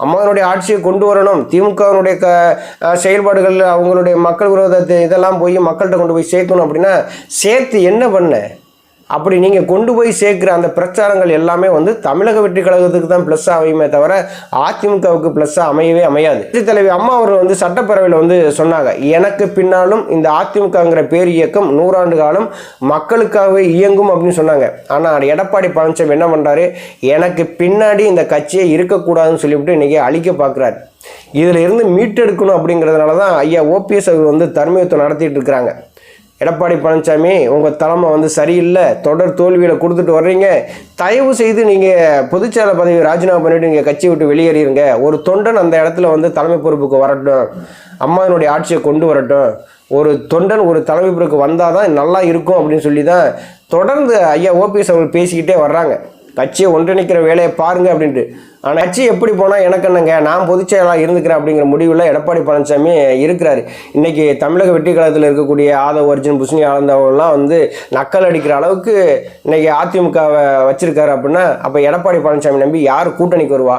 அம்மாவினுடைய ஆட்சியை கொண்டு வரணும். திமுகவினுடைய க செயல்பாடுகள் அவங்களுடைய மக்கள் விரோதத்தை இதெல்லாம் போய் மக்கள்கிட்ட கொண்டு போய் சேர்க்கணும் அப்படின்னா சேர்த்து என்ன பண்ண? அப்படி நீங்கள் கொண்டு போய் சேர்க்குற அந்த பிரச்சாரங்கள் எல்லாமே வந்து தமிழக வெற்றி கழகத்துக்கு தான் ப்ளஸ்ஸாக அமையுமே தவிர அதிமுகவுக்கு ப்ளஸ்ஸாக அமையவே அமையாது. புரட்சித் தலைவி அம்மா அவர்கள் வந்து சட்டப்பேரவையில் வந்து சொன்னாங்க எனக்கு பின்னாலும் இந்த அதிமுகங்கிற பேர் இயக்கம் நூறாண்டு காலம் மக்களுக்காகவே இயங்கும் அப்படின்னு சொன்னாங்க. ஆனால் எடப்பாடி பழனிசாமி என்ன பண்ணுறாரு எனக்கு பின்னாடி இந்த கட்சியை இருக்கக்கூடாதுன்னு சொல்லிவிட்டு இன்றைக்கி அழிக்க பார்க்குறாரு இதில் இருந்து மீட்டெடுக்கணும் அப்படிங்கிறதுனால தான் ஐயா ஓபிஎஸ் அவர் வந்து தர்மயுத்தம் நடத்திட்டு இருக்கிறாங்க. எடப்பாடி பழனிசாமி உங்கள் தலைமை வந்து சரியில்லை தொடர் தோல்வியில் கொடுத்துட்டு வர்றீங்க. தயவு செய்து நீங்கள் பொதுச்செயலர் பதவி ராஜினாமா பண்ணிவிட்டு நீங்கள் கட்சி விட்டு வெளியேறிடுங்க ஒரு தொண்டன் அந்த இடத்துல வந்து தலைமை பொறுப்புக்கு வரட்டும். அம்மாவினுடைய ஆட்சியை கொண்டு வரட்டும். ஒரு தொண்டன் ஒரு தலைமை பொறுப்புக்கு வந்தால் தான் நல்லா இருக்கும் அப்படின்னு சொல்லி தான் தொடர்ந்து ஐயா ஓபிஎஸ் அவர்கள் பேசிக்கிட்டே வர்றாங்க. கட்சியை ஒன்றிணைக்கிற வேலையை பாருங்க அப்படின்ட்டு. ஆனால் கட்சி எப்படி போனால் எனக்கு என்னங்க நான் பொதுச் செயலாளர் இருந்துக்கிறேன் அப்படிங்கிற முடிவில் எடப்பாடி பழனிசாமி இருக்கிறாரு. இன்றைக்கி தமிழக வெற்றி கழகத்தில் இருக்கக்கூடிய ஆதவ அர்ஜுன் புஷ்ணி ஆனந்தவெல்லாம் வந்து நக்கல் அடிக்கிற அளவுக்கு இன்றைக்கி அதிமுகவை வச்சுருக்காரு அப்படின்னா அப்போ எடப்பாடி பழனிசாமி நம்பி யார் கூட்டணிக்கு வருவா?